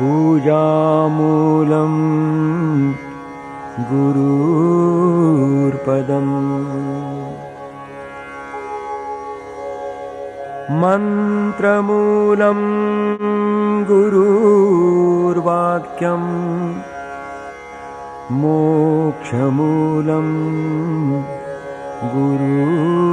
पूजामूलम् गुरूर्पदम्। मन्त्रमूलं गुरूर्वाक्यम् मोक्षमूलं गुरूपा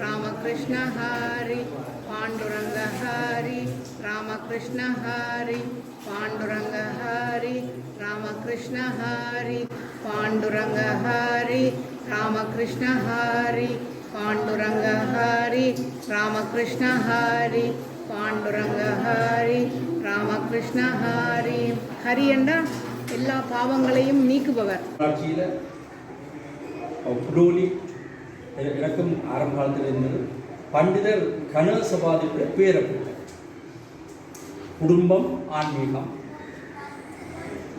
ராமகிருஷ்ண ஹாரி பாண்டுரங்க ஹாரி ராமகிருஷ்ண ஹாரி பாண்டுரங்க ஹாரி ராமகிருஷ்ண ஹாரி பாண்டுரங்க ஹாரி ராமகிருஷ்ண ஹாரி பாண்டுரங்க ஹாரி ராமகிருஷ்ண ஹாரி பாண்டுரங்க ஹாரி ராமகிருஷ்ண ஹாரி ஹரி என்றா எல்லா பாவங்களையும் நீக்குபவர் எனக்கும் ஆரம்ப காலத்தில் இருந்தது. பண்டிதர் கனசபாதிப்புடைய பேரப்பட்ட குடும்பம் ஆன்மீகம்.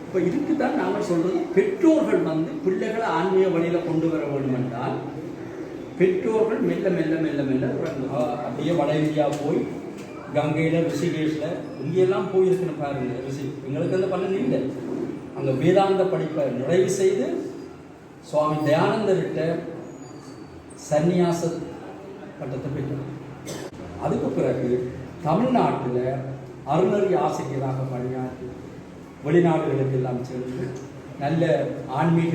இப்போ இதுக்கு தான் நாங்கள் சொல்றது பெற்றோர்கள் வந்து பிள்ளைகளை ஆன்மீக வழியில் கொண்டு வர வேண்டும் என்றால் பெற்றோர்கள் மெல்ல மெல்ல மெல்ல மெல்ல அப்படியே வட இந்தியா போய் கங்கையில் ரிஷிகேஷில் இங்கெல்லாம் போயிருக்கணும் பாருங்க ரிஷி. எங்களுக்கு அந்த பலன் இல்லை. அங்கே வேதாந்த படிப்பை நிறைவு செய்து சுவாமி தயானந்தர்கிட்ட சன்னியாச பட்டத்தை பெற்றார் அதுக்கு பிறகு தமிழ்நாட்டில் அருணறி ஆசிரியராக பணியாற்றி வெளிநாடுகளுக்கு எல்லாம் சென்று நல்ல ஆன்மீக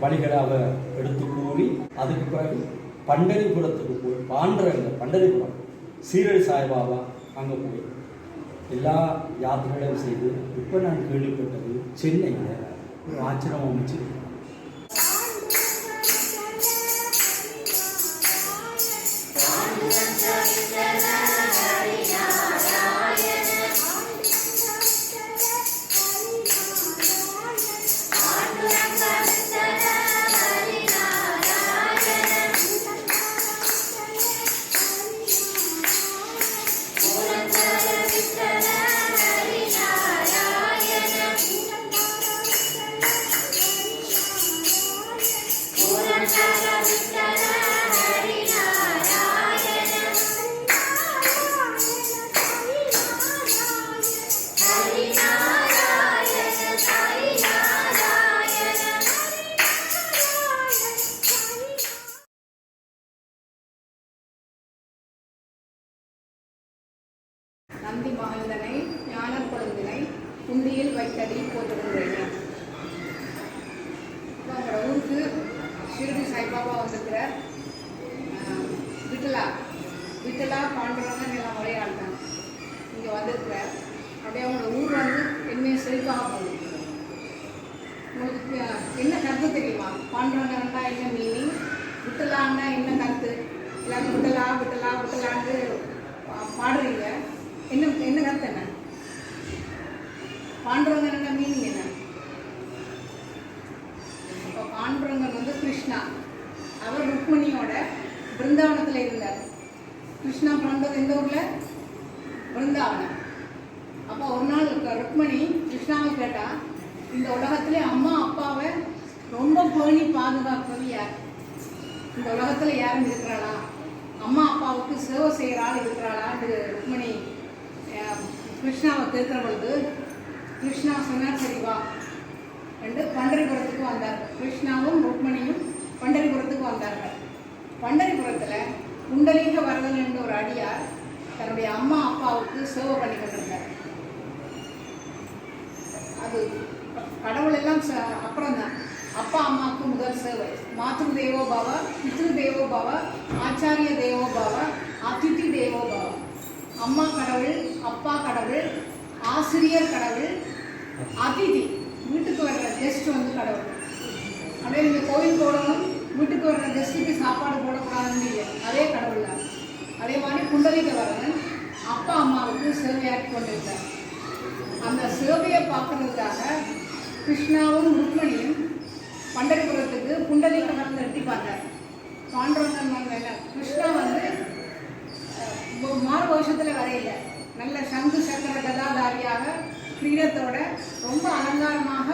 பணிகளாக வழிகளை அவர் எடுத்து கூறி அதுக்கு பிறகு பண்டரிபுரத்துக்கு போய் பாண்டரங்க பண்டரிபுரம் சீரடி சாய்பாபா அங்கே போய் எல்லா யாத்திரைகளையும் செய்து இப்போ நான் கேள்விப்பட்டது சென்னையில் ஒரு ஆச்சரியம் அமைச்சு பண்டரிபுரத்தில் குண்டலீக வரதன் என்ற ஒரு அடியார் தன்னுடைய அம்மா அப்பாவுக்கு சேவை பண்ணி அது கடவுள் எல்லாம் அப்புறம் தான் அப்பா அம்மாவுக்கு முதல் சேவை. மாத்ரு தேவோ பவ பித்ரு தேவோ பவ ஆச்சாரிய தேவோ பவ அதிதி தேவோ பவ. அம்மா கடவுள் அப்பா கடவுள் ஆசிரியர் கடவுள் அதிதி. வீட்டுக்கு வர்ற கெஸ்ட் வந்து கடவுள். அப்படியே நீங்கள் கோயில் போடணும். வீட்டுக்கு வர்ற கெஸ்ட்டுக்கு சாப்பாடு போடக்கூடாதுன்னு இல்லை அதே கடவுள் தான் அதே மாதிரி குண்டலிக்க வரதன் அப்பா அம்மாவுக்கு சேவையாக்கி கொண்டிருந்தார் அந்த சேவையை பார்க்கறதுக்காக கிருஷ்ணாவும் ருக்மணியும் பண்டரிபுரத்துக்கு புண்டலிக வரதன் எட்டி பார்த்தார் பாண்டவன் வந்து என்ன கிருஷ்ணா வந்து அஹ், மாறு வருஷத்தில் வரையில நல்ல சங்கு சக்கர கதாதாரியாக கிரீடத்தோட ரொம்ப அலங்காரமாக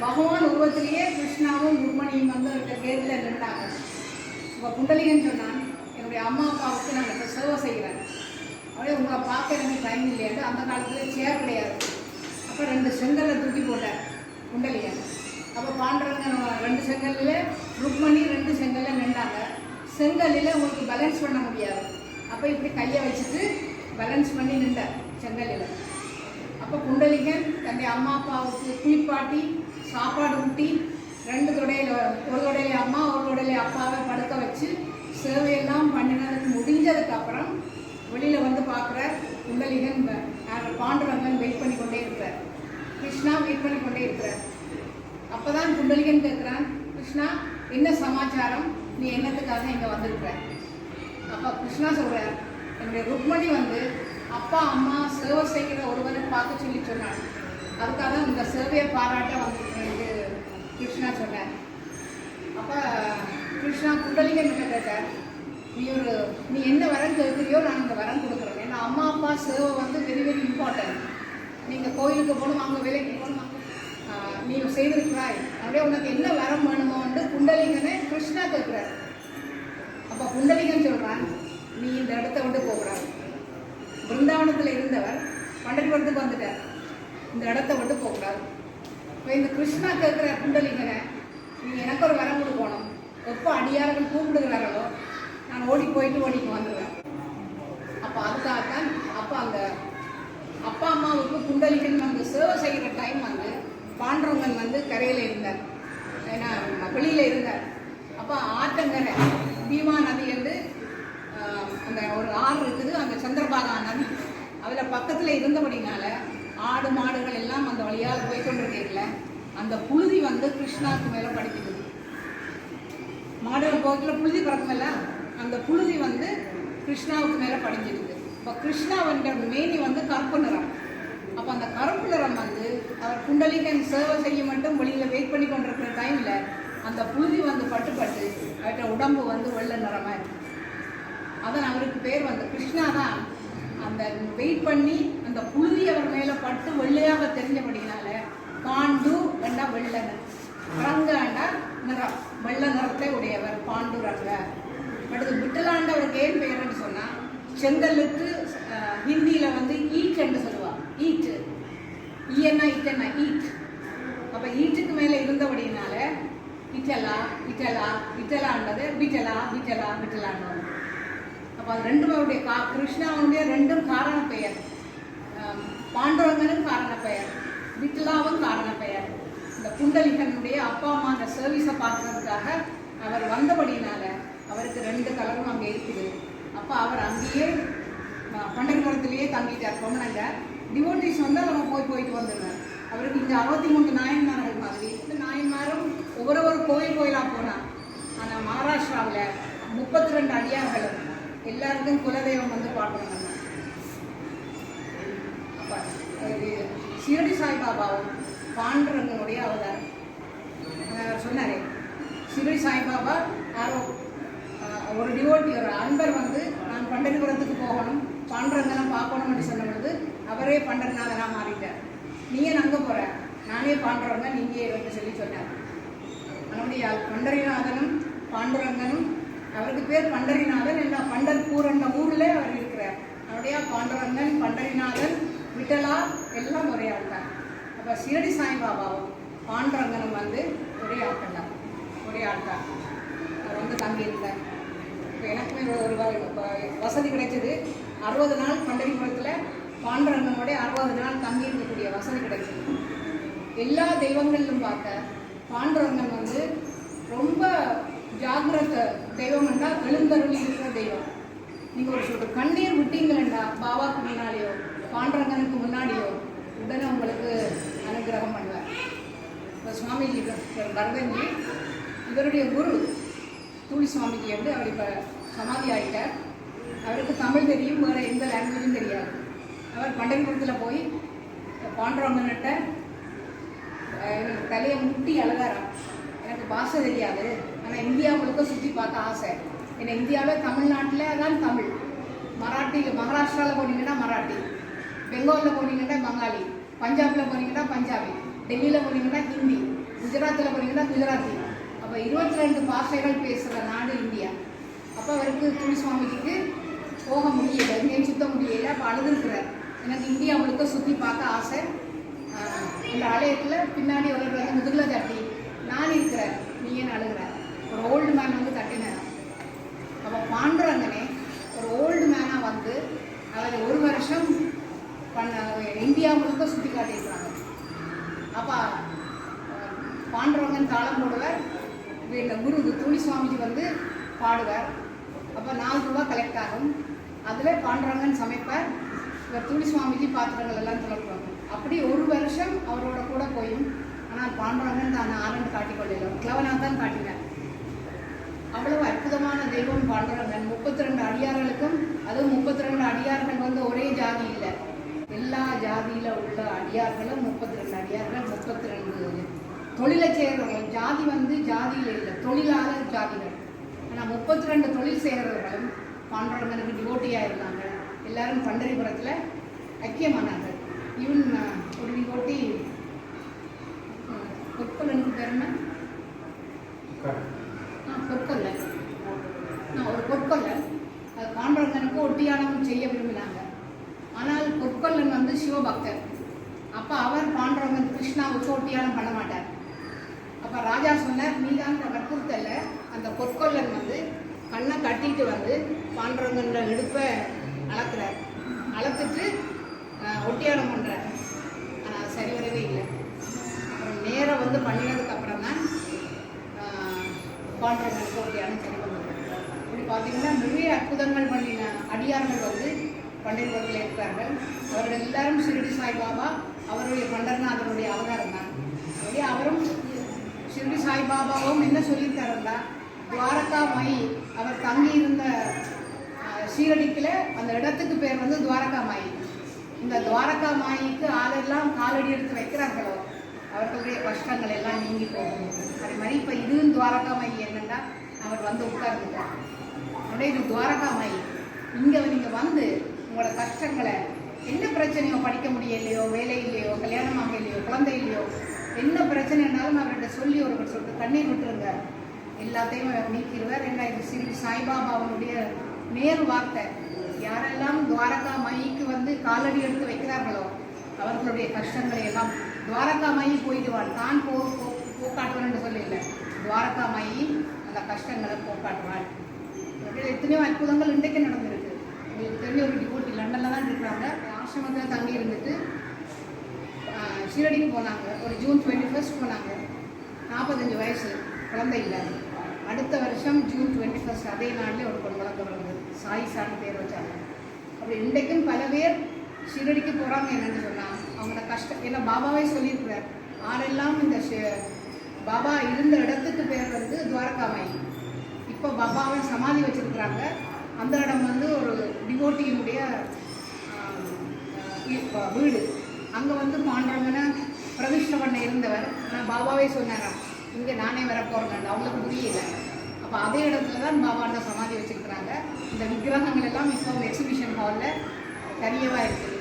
பகவான் உருவத்திலேயே கிருஷ்ணாவும் ருக்மணியும் வந்து அவர்கிட்ட பேரில் நின்றாங்க இப்போ புண்டலிகன் சொன்னான் என்னுடைய அம்மா அப்பாவுக்கு நான் இப்போ சேவை செய்கிறேன் அப்படியே உங்களை பார்க்க எனக்கு டைம் இல்லையாட்டு அந்த காலத்தில் சேர் கிடையாது அப்போ ரெண்டு செங்கல்லை தூக்கி போட்டார் குண்டலிகன் அப்போ பாண்டவங்க ரெண்டு செங்கல்ல ருக்மணி ரெண்டு செங்கல்ல நின்றாங்க செங்கல்லில் உங்களுக்கு பேலன்ஸ் பண்ண முடியாது அப்போ இப்படி கையை வச்சுட்டு பேலன்ஸ் பண்ணி நின்றார் செங்கல்லில். அப்போ குண்டலிகன் தன்னுடைய அம்மா அப்பாவுக்கு குளிப்பாட்டி சாப்பாடு ஊட்டி ரெண்டு தொடையில் ஒரு தொடையில அம்மா ஒரு தொடையில அப்பாவை படுக்க வச்சு சேவையெல்லாம் பண்ணினதுக்கு முடிஞ்சதுக்கு அப்புறம் வெளியில் வந்து பார்க்குற குண்டலிகன் வ- பாண்டுரங்கன் வெயிட் பண்ணி கொண்டே இருக்கிறார். கிருஷ்ணா வெயிட் பண்ணி கொண்டே இருக்கிறார். அப்பதான் குண்டலிகன் கேட்குறான் கிருஷ்ணா என்ன சமாச்சாரம்? நீ என்னத்துக்காக இங்கே வந்திருக்கிற? அப்பா கிருஷ்ணா சொல்கிறார் என்னுடைய ருக்மணி வந்து அப்பா அம்மா சேவை செய்கிற ஒருவரை பார்க்க சொல்லி சொன்னார். அதுக்காக தான் இந்த சேவையை பாராட்ட வந்திருக்கிறேன் கிருஷ்ணா சொன்னார் அப்போ கிருஷ்ணா குண்டலிங்கன் கிட்ட கேட்டார். நீ ஒரு நீ என்ன வரம் கேட்குறியோ நான் இந்த வரம் கொடுக்குறேன். ஏன்னா அம்மா அப்பா சேவை வந்து வெரி வெரி இம்பார்ட்டன்ட் நீங்கள் கோயிலுக்கு போகணும் அங்கே வேலைக்கு போகணும் நீ செய்திருக்கிறாய். அப்படியே உனக்கு என்ன வரம் வேணுமோன்ட்டு குண்டலிங்கன்னு கிருஷ்ணா கேட்குறாரு. அப்போ குண்டலிகன் சொல்கிறான் நீ இந்த இடத்த விட்டு போகக்கூடாது பிருந்தாவனத்தில் இருந்தவர் பண்டரிபுரத்துக்கு வந்துட்டார். இந்த இடத்த விட்டு போகக்கூடாது இப்போ இந்த கிருஷ்ணா கேட்குற புண்டலிங்கனை நீ எனக்கு ஒரு வரம் கொடுக்கணும் எப்போ அடியார்கள் கூப்பிடுகிறார்களோ நான் ஓடி போயிட்டு ஓடிக்கு வந்துடுவேன் அப்போ அதுக்காக தான் அப்போ அந்த அப்பா அம்மாவுக்கு புண்டலிகன் வந்து சேவை செய்கிற டைம் வந்து பாண்டவங்கன் வந்து கரையில் இருந்தார். ஏன்னா வெளியில் இருந்தார். அப்போ ஆற்றங்கரை பீமா நதி வந்து அந்த ஒரு ஆறு இருக்குது அந்த சந்திரபாகா நதி. அதில் பக்கத்தில் இருந்தபடினால ஆடு மாடுகள் எல்லாம் அந்த வழியால் போய் அந்த புழுதி வந்து கிருஷ்ணாவுக்கு மேலே படிக்குது. மாடுகள் போக்கில் புழுதி பிறக்குமில்ல? அந்த புழுதி வந்து கிருஷ்ணாவுக்கு மேலே படிஞ்சிருக்குது. இப்போ கிருஷ்ணாவன்ற மேனி வந்து கருப்பு நிறம். அப்போ அந்த கருப்பு நிறம் வந்து அவர் குண்டலிகன் சேவை செய்ய மட்டும் வெளியில் வெயிட் பண்ணி கொண்டிருக்கிற டைமில் அந்த புழுதி வந்து பட்டு பட்டு உடம்பு வந்து வெள்ளை நிறமாக இருக்கு. அதான் அவருக்கு பேர் வந்து கிருஷ்ணா தான். அந்த வெயிட் பண்ணி அந்த புழுதி அவர் மேலே பட்டு வெள்ளையாக தெரிஞ்சபடினால பாண்டு வேண்டா வெள்ளன் ரங்காண்டா நிறம். வெள்ளை நிறத்தை உடையவர் பாண்டு ரங்க அடுத்து விட்டலாண்டவருக்கு ஏன் பெயர்னு சொன்னா செங்கல்லுக்கு ஹிந்தியில் ஹிந்தியில வந்து ஈட் என்று சொல்லுவா ஈட் ஈயன்னா இட்டன்னா ஈட் அப்ப ஈட்டுக்கு மேல இருந்தபடினால இட்டலா இட்டலா இட்டலான்றது விட்டலா விட்டலா விட்டலான்னு அப்போ அது ரெண்டுமே அவருடைய கா கிருஷ்ணாவுடைய ரெண்டும் காரண பெயர் ஆம், காரண பெயர் விட்லாவும் காரண பெயர் இந்த குண்டலிகனுடைய அப்பா அம்மா அந்த சர்வீஸை பார்க்கறதுக்காக அவர் வந்தபடினால அவருக்கு ரெண்டு கலரும் அங்கே இருக்குது அப்போ அவர் அங்கேயே ஆ, தங்கிட்டார் பொம்மனங்க டிவோட்டிஸ் வந்து அவங்க போய் போயிட்டு வந்துடுறார் அவருக்கு இங்கே அறுபத்தி மூணு நாயன்மார்கள் மாதிரி இந்த நாயன்மாரும் ஒவ்வொரு ஒரு கோயில் கோயிலாக போனார் ஆனால் மகாராஷ்டிராவில் முப்பத்தி ரெண்டு அடியார்களும் எல்லாருக்கும் குலதெய்வம் வந்து பார்க்கணும் நம்ம. அப்போ ஷிரடி சாய்பாபாவும் பாண்டுரங்கனுடைய அவதாரம் அவர் சொன்னாரே ஷிரடி சாய்பாபா யாரோ ஒரு டிவோட்டி ஒரு அன்பர் வந்து நான் பண்டரிபுரத்துக்கு போகணும் பாண்டுரங்கனை பார்க்கணும்னு சொன்ன பொழுது அவரே பண்டரிநாதனாக மாறிட்டார். நீயே அங்கே போகிற நானே பாண்டரங்க நீங்கள் என்று சொல்லி சொன்னார். நம்முடைய பண்டரிநாதனும் பாண்டுரங்கனும் அவருக்கு பேர் பண்டரிநாதன். என்ன பண்டர்பூர் என்ற ஊரில் அவர் இருக்கிறார். அவருடைய பாண்டரங்கன் பண்டரிநாதன் விட்டலா எல்லாம் ஒரே ஆட்டார் அப்போ ஷிரடி சாய்பாபாவும் பாண்டரங்கனும் வந்து ஒரே ஆட்கள் ஒரே ஆட்டார் அவர் வந்து தங்கியிருந்தார். இப்போ எனக்குமே ஒரு வ- வசதி கிடைச்சது. அறுபது நாள் பண்டரிபுரத்தில் பாண்டரங்கனுடைய அறுபது நாள் தங்கி இருக்கக்கூடிய வசதி கிடைச்சது. எல்லா தெய்வங்களிலும் பார்க்க பாண்டரங்கன் வந்து ரொம்ப ஜாகிரத தெய்வம் என்றால் எழுந்தருளி இருக்கிற தெய்வம். நீங்கள் ஒரு சொல்ற கண்ணீர் விட்டீங்களா பாபாக்கு முன்னாடியோ பாண்டரங்கனுக்கு முன்னாடியோ உடனே உங்களுக்கு அனுகிரகம் பண்ணுவார். இப்போ சுவாமிஜி பரதஞ்சி இவருடைய குரு தூளி சுவாமிஜி வந்து அவர் இப்போ சமாதி ஆகிட்டார் அவருக்கு தமிழ் தெரியும் வேறு எந்த லாங்குவேஜும் தெரியாது. அவர் பண்டரிபுரத்தில் போய் பாண்டரங்கன்கிட்ட எனக்கு தலையை முட்டி அழகாராம். எனக்கு பாஷை தெரியாது. ஆனால் இந்தியா முழுக்க சுற்றி பார்க்க ஆசை. ஏன்னா இந்தியாவில் தமிழ்நாட்டில் தான் தமிழ். மராட்டியில் மகாராஷ்டிராவில் போனீங்கன்னா மராட்டி. பெங்காலில் போனீங்கன்னா பங்காளி. பஞ்சாபில் போனீங்கன்னா பஞ்சாபி. டெல்லியில் போனீங்கன்னா ஹிந்தி. குஜராத்தில் போனீங்கன்னா குஜராத்தி. அப்போ இருபத்தி ரெண்டு பாஷைகள் பேசுகிற நாடு இந்தியா. அப்போ அவருக்கு துணி சுவாமிஜிக்கு போக முடியல. எங்கேயும் சுத்த முடியல. அப்போ அழுதுருக்குறார். எனக்கு இந்தியா முழுக்க சுற்றி பார்க்க ஆசை. இந்த ஆலயத்தில் பின்னாடி ஒரு முதுகில் தட்டி. நான் இருக்கிறேன் நீ ஏன் அழுகிற? ஒரு ஓல்டு மேன் வந்து தட்டினார். அப்போ பாண்டுரங்கனே ஒரு ஓல்டு மேனாக வந்து அதாவது ஒரு வருஷம் பண்ண இந்தியா முழுக்க சுற்றி காட்டியிருக்காங்க அப்போ பாண்டுரங்கன் தாளம் போடுவார் வீட்டில் குரு துணி சுவாமிஜி வந்து பாடுவார். அப்போ நாலு ரூபா கலெக்ட் ஆகும். அதில் பாண்டுரங்கன் சமைப்பார். இவர் துணி சுவாமிஜி பாத்திரங்கள் எல்லாம் துளக்குவாங்க அப்படி ஒரு வருஷம் அவரோட கூட போயும். ஆனால் பாண்டுரங்கன் தான் ஆரண்டு காட்டிக் கிளவனாக தான் காட்டினார். அவ்வளவு அற்புதமான தெய்வம் பாண்டுரங்கன் முப்பத்தி ரெண்டு அடியார்களுக்கும் அதுவும் முப்பத்தி ரெண்டு அடியார்கள் வந்து ஒரே ஜாதி இல்லை எல்லா ஜாதியில் உள்ள அடியார்களும் முப்பத்தி ரெண்டு அடியார்கள் முப்பத்தி ரெண்டு தொழிலை செய்கிறவர்கள். ஜாதி வந்து ஜாதியில் இல்லை தொழிலாளர் ஜாதிகள். ஆனால் முப்பத்தி ரெண்டு தொழில் செய்கிறவர்களும் பாண்டுரங்கனுக்கு டிவோட்டியாக இருந்தாங்க. எல்லாரும் பண்டரிபுரத்தில் ஐக்கியமானார்கள். ஈவன் ஒரு டிவோட்டி பொற்கொல்லனுக்கு பேர் என்ன? ஆ நான் ஒரு பொற்கொல்ல. அது ஒட்டியானம் செய்ய விரும்பினாங்க. ஆனால் பொற்கொல்லன் வந்து சிவபக்தர். அப்போ அவர் பாண்டுரங்கன் கிருஷ்ணாவுக்கு ஒட்டியானம் பண்ண மாட்டார். அப்போ ராஜா சொன்னார் நீ தான் வற்புறுத்தல அந்த பொற்கொல்லன் வந்து கண்ணை கட்டிட்டு வந்து பாண்டவங்கன்ற இடுப்பை அளக்குறார். அளத்துட்டு ஒட்டியாணம் ஒட்டியானம் பண்ணுறார் ஆனால் சரி வரவே இல்லை. அப்புறம் நேரம் வந்து பண்ணினது பாண்டவர்களுக்கு ஒட்டியானம் சரி இப்படி பார்த்தீங்கன்னா நிறைய அற்புதங்கள் பண்ணின அடியார்கள் வந்து பண்டிதர்கள் இருக்கிறார்கள் அவர்கள் எல்லாரும் சிறுடி சாய்பாபா அவருடைய பண்டர்நாதனுடைய அவதாரம் தான். அப்படியே அவரும் சிறுடி சாய்பாபாவும் என்ன சொல்லியிருக்காருன்னா துவாரகா மை அவர் தங்கியிருந்த இருந்த ஷீரடிக்குல அந்த இடத்துக்கு பேர் வந்து துவாரகா மாயி இந்த துவாரகா மாயிக்கு ஆளெல்லாம் காலடி எடுத்து வைக்கிறார்களோ அவர்களுடைய கஷ்டங்கள் எல்லாம் நீங்கி போகும். அதே மாதிரி இப்போ இதுவும் துவாரகா மாயி பார்த்தீங்கன்னா அவர் வந்து உட்கார்ந்துட்டார் அப்படியே இது துவாரகாமாயி இங்கே நீங்கள் வந்து உங்களோட கஷ்டங்களை என்ன பிரச்சனையோ படிக்க முடியலையோ வேலை இல்லையோ கல்யாணம் ஆகலையோ குழந்தை இல்லையோ என்ன பிரச்சனைனாலும் அவர்கிட்ட சொல்லி ஒருவர் சொல்லிட்டு தண்ணீர் விட்டுருங்க. எல்லாத்தையும் அவர் நீக்கிடுவார். என்ன இது ஸ்ரீ சாய்பாபாவுடைய நேர் வார்த்தை யாரெல்லாம் துவாரகா மைக்கு வந்து காலடி எடுத்து வைக்கிறார்களோ அவர்களுடைய கஷ்டங்களை எல்லாம் துவாரகா மையி போயிடுவான் தான் போ போ- என்று சொல்லியில்லை துவாரகா மாயி அந்த கஷ்டங்களை போக்காட்டுவாள். எத்தனையோ அற்புதங்கள் இன்றைக்கு நடந்திருக்கு. உங்களுக்கு தெரிஞ்ச ஒரு டிவோட்டி லண்டனில் தான் இருக்கிறாங்க. ஆசிரமத்தில் தங்கி இருந்துட்டு ஷீரடிக்கு போனாங்க. ஒரு ஜூன் டுவெண்ட்டி ஃபர்ஸ்ட் போனாங்க. நாற்பத்தஞ்சு வயசு குழந்தை இல்லை. அடுத்த வருஷம் ஜூன் டுவெண்ட்டி ஃபர்ஸ்ட் அதே நாள்லேயே ஒரு பொன் குழந்தை பிறந்தது சாய் சாமி பேர் வச்சாங்க. அப்படி இன்றைக்கும் பல பேர் ஷீரடிக்கு போகிறாங்க என்னன்னு சொன்னால் அவங்களோட கஷ்டம் ஏன்னா பாபாவே சொல்லியிருக்கிறார் யாரெல்லாம் இந்த ஷே பாபா இருந்த இடத்துக்கு பேர் வந்து துவாரகாமாயி. இப்போ பாபாவை சமாதி வச்சுருக்குறாங்க. அந்த இடம் வந்து ஒரு டிவோட்டியினுடைய வீடு. அங்கே வந்து பாண்டவங்கன்னா பிரதிஷ்ட பண்ண இருந்தவர். ஆனால் பாபாவே சொன்னாராம் இங்கே நானே வரப்போகிறேன் அவங்களுக்கு புரியல. அப்போ அதே இடத்துல தான் பாபாண்ட சமாதி வச்சிருக்கிறாங்க. இந்த விக்கிரகங்கள் எல்லாம் இப்போ எக்ஸிபிஷன் ஹாலில் தனியவாக இருக்குது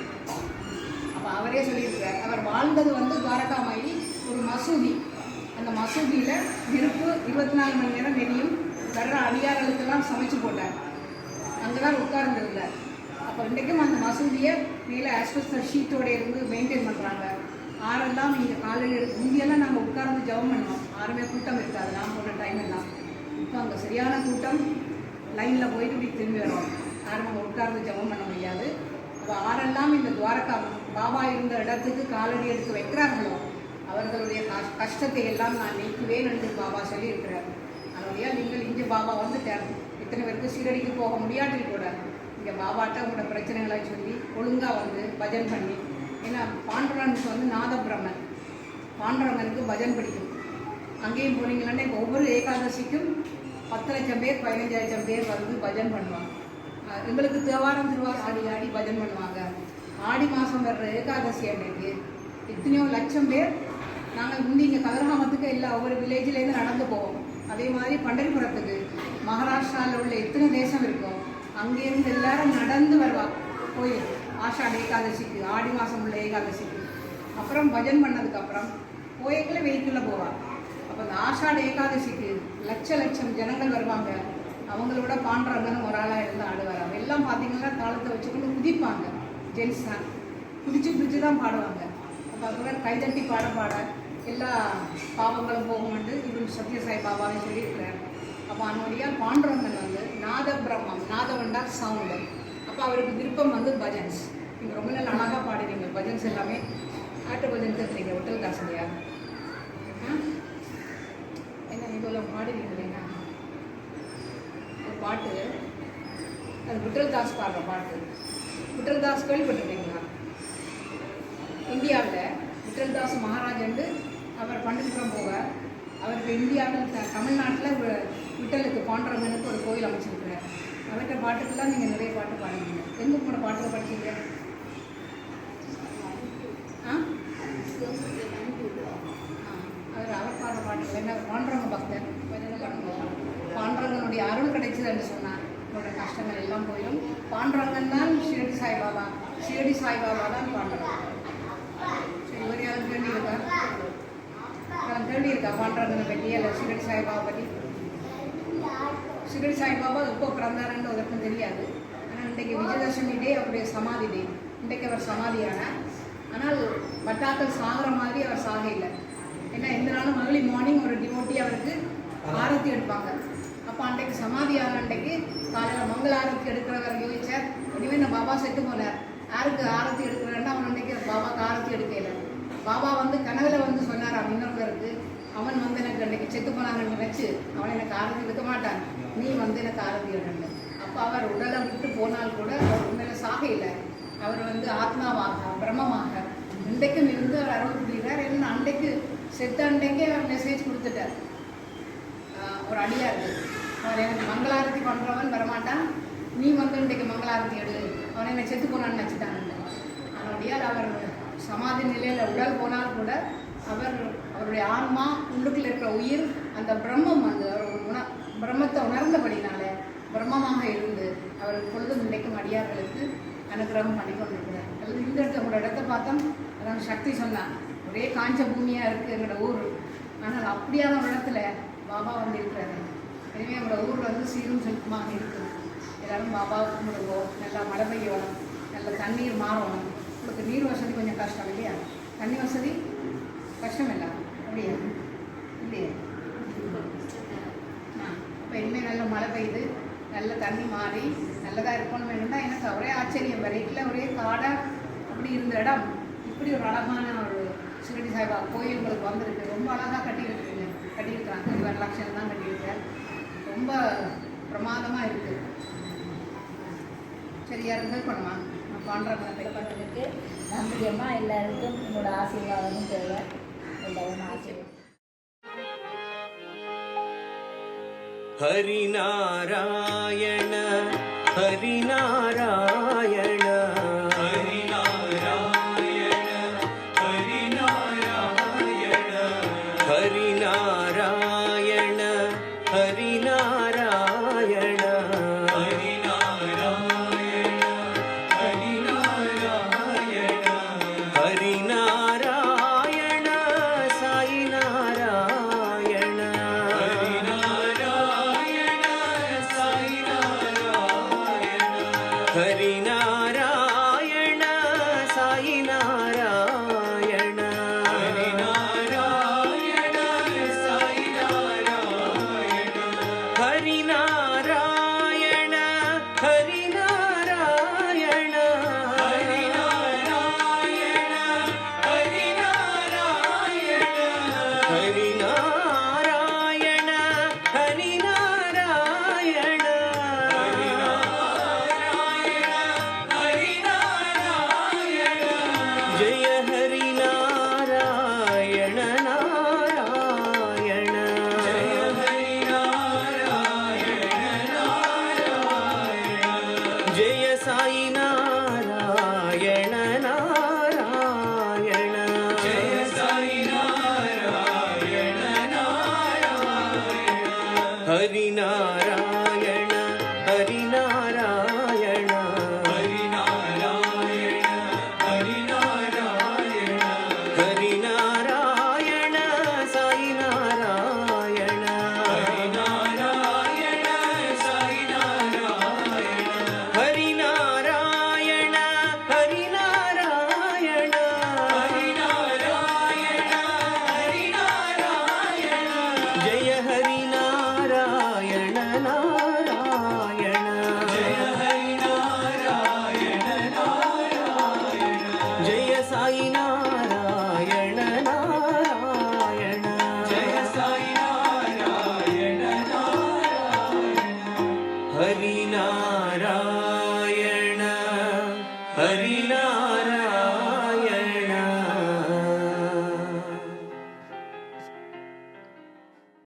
அப்போ அவரே சொல்லியிருக்கிறார் அவர் வாழ்ந்தது வந்து துவாரகாமாயி ஒரு மசூதி. அந்த மசூதியில் நெருப்பு இருபத்தி நாலு மணி நேரம் வெளியும் வர்ற அடியார்களுக்கெல்லாம் சமைச்சு போட்டார் அங்கே தான் உட்கார்ந்துருந்தார் அப்போ இன்றைக்கும் அந்த மசூதியை மேலே ஆஸ்பெஸ்டர் ஷீட்டோட இருந்து மெயின்டைன் பண்ணுறாங்க ஆறெல்லாம் இங்கே காலையில் எடுத்து இங்கெல்லாம் நாங்கள் உட்கார்ந்து ஜெபம் பண்ணோம் யாருமே கூட்டம் இருக்காது. நான் போடுற டைம் எல்லாம். இப்போ அங்கே சரியான கூட்டம். லைனில் போயிட்டு இப்படி திரும்பி வரோம் யாரும் அங்கே உட்கார்ந்து ஜெபம் பண்ண முடியாது. அப்போ ஆறெல்லாம் இந்த துவாரகா பாபா இருந்த இடத்துக்கு காலடி எடுத்து வைக்கிறார்களோ அவர்களுடைய கஷ்டத்தை எல்லாம் நான் நீக்குவேன் என்று பாபா சொல்லியிருக்கிறார். அதனால நீங்கள் இங்கே பாபா வந்துட்டார். இத்தனை பேருக்கு சீரடிக்கு போக முடியாட்டில் கூட இங்கே பாபாட்ட உங்களோட பிரச்சனைகளை சொல்லி ஒழுங்காக வந்து பஜன் பண்ணி. ஏன்னா பாண்டுரனுக்கு வந்து நாதபிரமன் பாண்டுரங்கனுக்கு பஜன் பிடிக்கும். அங்கேயும் போனீங்கன்னா இப்போ ஒவ்வொரு ஏகாதசிக்கும் பத்து லட்சம் பேர் பதினஞ்சு லட்சம் பேர் வந்து பஜன் பண்ணுவாங்க. எங்களுக்கு தேவாரம் திருவாரம் ஆடி ஆடி பஜன் பண்ணுவாங்க. ஆடி மாதம் வர்ற ஏகாதசி அன்னைக்கு எத்தனையோ லட்சம் பேர் நாங்கள் முந்தி இங்கே கதிரகாமத்துக்கு எல்லா ஒவ்வொரு வில்லேஜ்லேருந்து நடந்து போவோம். அதே மாதிரி பண்டரிபுரத்துக்கு மகாராஷ்டிராவில் உள்ள எத்தனை தேசம் இருக்கும் அங்கேருந்து எல்லாரும் நடந்து வருவாங்க கோயில். ஆஷாட ஏகாதசிக்கு ஆடி மாதம் உள்ள ஏகாதசிக்கு. அப்புறம் பஜன் பண்ணதுக்கப்புறம் கோயிலுக்குள்ள வெயிட்டில் போவாங்க அப்போ அந்த ஆஷாட ஏகாதசிக்கு லட்ச லட்சம் ஜனங்கள் வருவாங்க. அவங்களோட பாண்டுறங்கன்னு ஒரு ஆளாக இருந்து ஆடுவார் எல்லாம் பார்த்தீங்கன்னா தாளத்தை வச்சுக்கொண்டு குதிப்பாங்க. ஜென்ஸ் தான். குதிச்சு குதிச்சு தான் பாடுவாங்க. அப்போ கைதட்டி பாட பாட எல்லா பாவங்களும் போகும்னு இவரு சத்யசாய் பாபாவே சொல்லியிருக்கிறார். அப்போ அவனுடைய பாண்டுரங்கன் வந்து நாத பிரம்மம் நாதவன்டா சவுண்டு அப்போ அவருக்கு விருப்பம் வந்து பஜன்ஸ். நீங்கள் ரொம்ப நல்ல அழகாக பாடுறீங்க. பஜன்ஸ் எல்லாமே ஆட்டு பஜன் கற்றுறீங்க விட்டல் தாசலையா என்ன இவ்வளோ பாடுவீங்க இல்லைங்க ஒரு பாட்டு. அது விட்டல்தாஸ் பாடுற பாட்டு. விட்டல்தாஸ் தாஸ் இந்தியாவில் விட்டல்தாஸ் மகாராஜண்டு அவர் பண்டிதபுரம் போக அவருக்கு இந்தியாவில் த- தமிழ்நாட்டில் விட்டலுக்கு பாண்டரங்கனுக்கு ஒரு கோயில் அமைச்சிருக்கிறார். அவர்கிட்ட பாட்டுக்கெல்லாம் நீங்கள் நிறைய பாட்டு பாடுவீங்க. எங்கே போன பாட்டில் படிச்சீங்க? ஆ? ஆ, அவர் அவர் பாடுற பாட்டுகள். என்ன பாண்டரங்க பக்தர். பாண்டரங்கனுடைய அருள் கிடைச்சதுன்னு சொன்னார். உங்களோட கஷ்டங்கள் எல்லாம் போயிடும். பாண்டரங்கன் ஷிரடி சாய்பாபா. ஷிரடி சாய்பாபா தான் பாண்டரங்கன் சரி இவர் யாரும் கேள்வி இருக்கா யாரும் கேள்வி இருக்கா பாண்டரங்கனை பற்றி அல்ல ஷிரடி சாய்பாபா பற்றி. ஷிரடி சாய்பாபா எப்போ பிறந்தாருன்னு அதற்கும் தெரியாது. ஆனால் இன்றைக்கு விஜயதசமி டே அவருடைய சமாதி டே. இன்றைக்கு அவர் சமாதியானார். ஆனால் பட்டாக்கள் சாகிற மாதிரி அவர் சாக இல்லை. ஏன்னா எந்த நாளும் ஏர்லி மார்னிங் ஒரு டிவோட்டி அவருக்கு ஆரத்தி எடுப்பாங்க. அப்போ அன்றைக்கு சமாதி ஆன அன்றைக்கு காலையில் மங்கள ஆரத்தி எடுக்கிறவர் யோசிச்சார். இனிமேல் நான் பாபா செத்து போனார். யாருக்கு ஆரத்தி எடுக்கிறேன்னா அவன் அன்றைக்கு பாபாவுக்கு ஆரத்தி எடுக்கல. பாபா வந்து கனவில் வந்து சொன்னார் இன்னொருத்தருக்கு. அவன் வந்து எனக்கு அன்றைக்கு செத்து போனாங்கன்னு நினச்சி. அவன் எனக்கு ஆரத்தி எடுக்க மாட்டான். நீ வந்து எனக்கு ஆரத்தி எடுன்னு அப்போ அவர் உடலை விட்டு போனால் கூட அவர் உண்மையில சாகையில். அவர் வந்து ஆத்மாவாக பிரம்மமாக. இன்றைக்கும் இருந்து அவர் அருள் புரிகிறார். என்ன அன்றைக்கு செத்த அன்றைக்கே அவர் மெசேஜ் கொடுத்துட்டார். ஒரு அடியார். அவர் எனக்கு மங்களாரத்தி பண்ணுறவன் வரமாட்டான். நீ வந்து இன்றைக்கு மங்களாரத்தி எடு. அவன் என்னை செத்து போனான்னு நினச்சிட்டான். அதனுடையால் அவர் சமாதி நிலையில் உடல் போனால் கூட அவர் அவருடைய ஆன்மா உள்ளுக்குள்ள இருக்கிற உயிர் அந்த பிரம்மம் வந்து அவர் உண பிரம்மத்தை உணர்ந்தபடினால பிரம்மமாக இருந்து அவர் பொழுதும் நினைக்கும் அடியார்களுக்கு அனுகிரகம் பண்ணி கொண்டிருக்கிறார். அல்லது இந்த இடத்த உங்களோட இடத்த பார்த்தோம். அதான் சக்தி சொன்னான் ஒரே காஞ்ச பூமியாக இருக்குது எங்களோட ஊர். ஆனால் அப்படியான ஒரு இடத்துல பாபா வந்து இருக்கிறாரு. எனவே எங்களோட ஊர் வந்து சீரும் செலுத்தமாக இருக்குது எல்லாரும் பாபாவை கும்பிடுவோம் நல்லா மழை பெய்யணும் நல்ல தண்ணீர் மாறணும். உங்களுக்கு நீர் வசதி கொஞ்சம் கஷ்டம் இல்லையா? தண்ணி வசதி கஷ்டம் இல்லை. அப்படியா இல்லையா அப்போ இனிமேல் நல்ல மழை பெய்யுது நல்ல தண்ணி மாறி நல்லதாக இருக்கணும் வேணும்னா எனக்கு ஒரே ஆச்சரியம். வரைக்கும் ஒரே காடாக அப்படி இருந்த இடம். இப்படி ஒரு அழகான ஒரு சிறுடி சாய்பா கோயில் உங்களுக்கு வந்திருக்கு. ரொம்ப அழகாக கட்டியிருக்குங்க. கட்டியிருக்காங்க இவர் லட்சம் தான் கட்டியிருக்கார். ரொம்ப பிரமாதமாக இருக்குது சரியா யாரும் ஹெல்ப் பண்ணுமா? நான் பண்ணுறேன் பண்ணுறதுக்கு நம்பிக்கையம்மா எல்லாருக்கும் உங்களோட ஆசீர்வாதமும் தேவை. हरिनारायण हरिनारायण